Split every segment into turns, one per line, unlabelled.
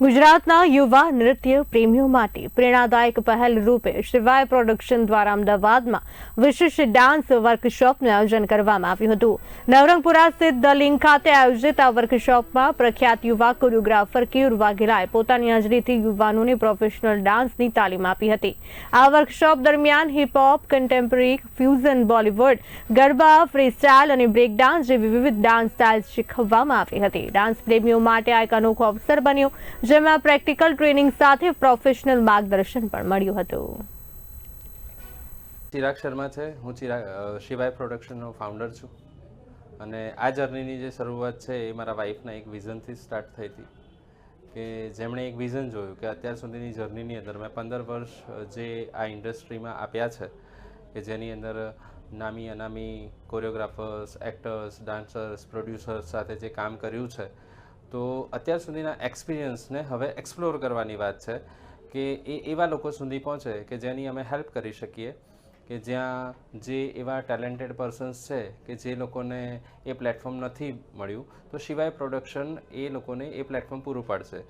ગુજરાતના યુવા નૃત્ય પ્રેમીઓ માટે પ્રેરણાદાયક પહેલ રૂપે શિવાય પ્રોડક્શન દ્વારા અમદાવાદમાં વિશેષ ડાન્સ વર્કશોપનું આયોજન કરવામાં આવ્યું હતું. નવરંગપુરા સ્થિત દલિંગ ખાતે આયોજિત આ વર્કશોપમાં પ્રખ્યાત યુવા કોરિયોગ્રાફર કેયુર વાઘેલાએ પોતાની હાજરીથી યુવાનોને પ્રોફેશનલ ડાન્સની તાલીમ આપી હતી. આ વર્કશોપ દરમિયાન hip hop contemporary fusion Bollywood garba free style અને બ્રેક ડાન્સ જેવી વિવિધ ડાન્સ સ્ટાઇલ શીખવવામાં આવી હતી. ડાન્સ પ્રેમીઓ માટે આ એક અનોખો અવસર બન્યો જેમાં પ્રેક્ટિકલ ટ્રેનિંગ સાથે પ્રોફેશનલ માર્ગદર્શન પણ મળ્યું હતું.
ચિરાગ શર્મા છે. હું ચિરાગ શિવાય પ્રોડક્શનનો ફાઉન્ડર છું. અને આ જર્નીની જે શરૂઆત છે એ મારા વાઈફના એક વિઝનથી સ્ટાર્ટ થઈ હતી. કે જેમણે એક વિઝન જોયું કે અત્યાર સુધીની જર્નીની અંદર મેં પંદર વર્ષ જે આ ઇન્ડસ્ટ્રીમાં આપ્યા છે, કે જેની અંદર નામી, અનામી, કોરિયોગ્રાફર્સ, એક્ટર્સ, ડાન્સર્સ, પ્રોડ્યુસર્સ સાથે જે કામ કર્યું છે તો અત્યાર સુધીના એક્સપિરિયન્સને હવે એક્સપ્લોર કરવાની વાત છે કે એ એવા લોકો સુધી પહોંચે કે જેની અમે હેલ્પ કરી શકીએ, કે જ્યાં જે એવા ટેલેન્ટેડ પર્સન્સ છે કે જે લોકોને એ પ્લેટફોર્મ નથી મળ્યું, તો શિવાય પ્રોડક્શન એ લોકોને એ પ્લેટફોર્મ પૂરું પાડશે.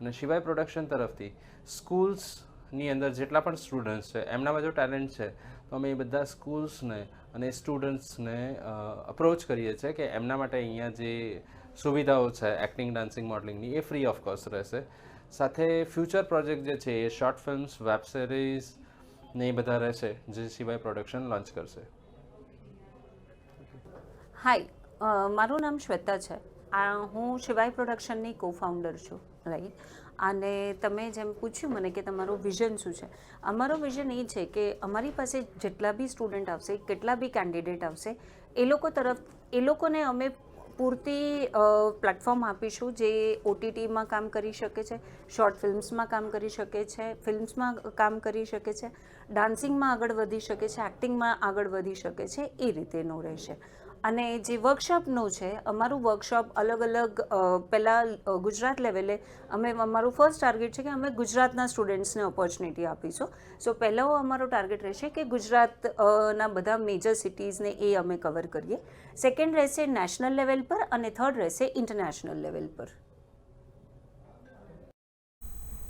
અને શિવાય પ્રોડક્શન તરફથી સ્કૂલ્સની અંદર જેટલા પણ સ્ટુડન્ટ્સ છે એમનામાં જો ટેલેન્ટ છે, તો અમે એ બધા સ્કૂલ્સને અને સ્ટુડન્ટ્સને અપ્રોચ કરીએ છીએ કે એમના માટે અહીંયા જે સુવિધાઓ છે એક્ટિંગ ડાન્સિંગ મોડલિંગની એ ફ્રી ઓફ કોસ્ટ રહેશે. સાથે ફ્યુચર પ્રોજેક્ટ જે છે, એ શોર્ટ ફિલ્મ્સ વેબ સિરીઝ ને એ બધા રહેશે, જે સિવાય પ્રોડક્શન લોન્ચ કરશે.
હાય મારું નામ શ્વેતા છે. આ, હું શિવાય પ્રોડક્શનની કો ફાઉન્ડર છું રાઈટ અને તમે જેમ પૂછ્યું મને કે તમારું વિઝન શું છે? અમારો વિઝન એ છે કે અમારી પાસે જેટલા બી સ્ટુડન્ટ આવશે, કેટલા બી કેન્ડિડેટ આવશે, એ લોકો તરફ, એ લોકોને અમે પૂરતી પ્લેટફોર્મ આપીશું જે ઓટીટીમાં કામ કરી શકે છે શોર્ટ ફિલ્મ્સમાં કામ કરી શકે છે ફિલ્મ્સમાં કામ કરી શકે છે ડાન્સિંગમાં આગળ વધી શકે છે એક્ટિંગમાં આગળ વધી શકે છે, એ રીતેનું રહેશે. અને જે વર્કશોપનું છે, અમારું વર્કશોપ અલગ અલગ પહેલાં ગુજરાત લેવલે અમે, અમારું ફર્સ્ટ ટાર્ગેટ છે કે અમે ગુજરાતના સ્ટુડન્ટ્સને ઓપોર્ચ્યુનિટી આપીશું. સો પહેલો અમારો ટાર્ગેટ રહેશે કે ગુજરાતના બધા મેજર સિટીઝને એ અમે કવર કરીએ. સેકન્ડ રહેશે નેશનલ લેવલ પર અને થર્ડ રહેશે ઇન્ટરનેશનલ લેવલ પર.